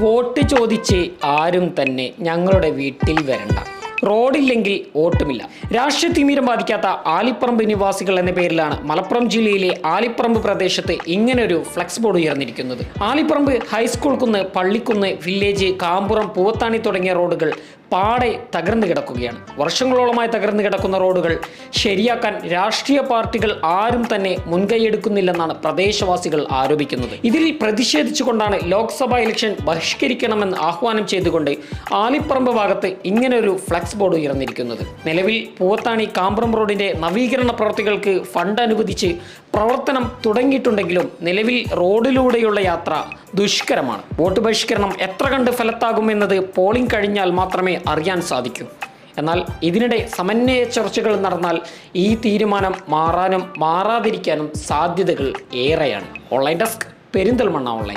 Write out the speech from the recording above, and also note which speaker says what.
Speaker 1: Vote ചോദിച്ച് ആരും തന്നെ ഞങ്ങളുടെ വീട്ടിൽ വരണ്ട. റോഡില്ലെങ്കിൽ വോട്ടുമില്ല. രാഷ്ട്രീയ തിമീരം ബാധിക്കാത്ത ആലിപ്പറമ്പ് നിവാസികൾ എന്ന പേരിലാണ് മലപ്പുറം ജില്ലയിലെ ആലിപ്പറമ്പ് പ്രദേശത്ത് ഇങ്ങനൊരു ഫ്ലെക്സ് ബോർഡ് ഉയർന്നിരിക്കുന്നത്. ആലിപ്പറമ്പ് ഹൈസ്കൂൾ കുന്ന് പള്ളിക്കുന്ന് വില്ലേജ് കാമ്പുറം പൂവത്താണി തുടങ്ങിയ റോഡുകൾ പാടെ തകർന്നു കിടക്കുകയാണ്. വർഷങ്ങളോളമായി തകർന്നു കിടക്കുന്ന റോഡുകൾ ശരിയാക്കാൻ രാഷ്ട്രീയ പാർട്ടികൾ ആരും തന്നെ മുൻകൈയെടുക്കുന്നില്ലെന്നാണ് പ്രദേശവാസികൾ ആരോപിക്കുന്നത്. ഇതിൽ പ്രതിഷേധിച്ചുകൊണ്ടാണ് ലോക്സഭാ ഇലക്ഷൻ ബഹിഷ്കരിക്കണമെന്ന് ആഹ്വാനം ചെയ്തുകൊണ്ട് ആലിപ്പറമ്പ് ഭാഗത്ത് ഇങ്ങനൊരു ഫ്ലക്സ് ബോർഡ് ഉയർന്നിരിക്കുന്നത്. നിലവിൽ പൂവത്താണി കാമ്പ്രം റോഡിന്റെ നവീകരണ പ്രവൃത്തികൾക്ക് ഫണ്ട് അനുവദിച്ച് പ്രവർത്തനം തുടങ്ങിയിട്ടുണ്ടെങ്കിലും നിലവിൽ റോഡിലൂടെയുള്ള യാത്ര ദുഷ്കരമാണ്. വോട്ട് ബഹിഷ്കരണം എത്ര കണ്ട് ഫലത്താകുമെന്നത് പോളിംഗ് കഴിഞ്ഞാൽ മാത്രമേ അറിയാൻ സാധിക്കൂ. എന്നാൽ ഇതിനിടെ സമന്വയ ചർച്ചകൾ നടന്നാൽ ഈ തീരുമാനം മാറാനും മാറാതിരിക്കാനും സാധ്യതകൾ ഏറെയാണ്. Online desk Perinthalmanna online.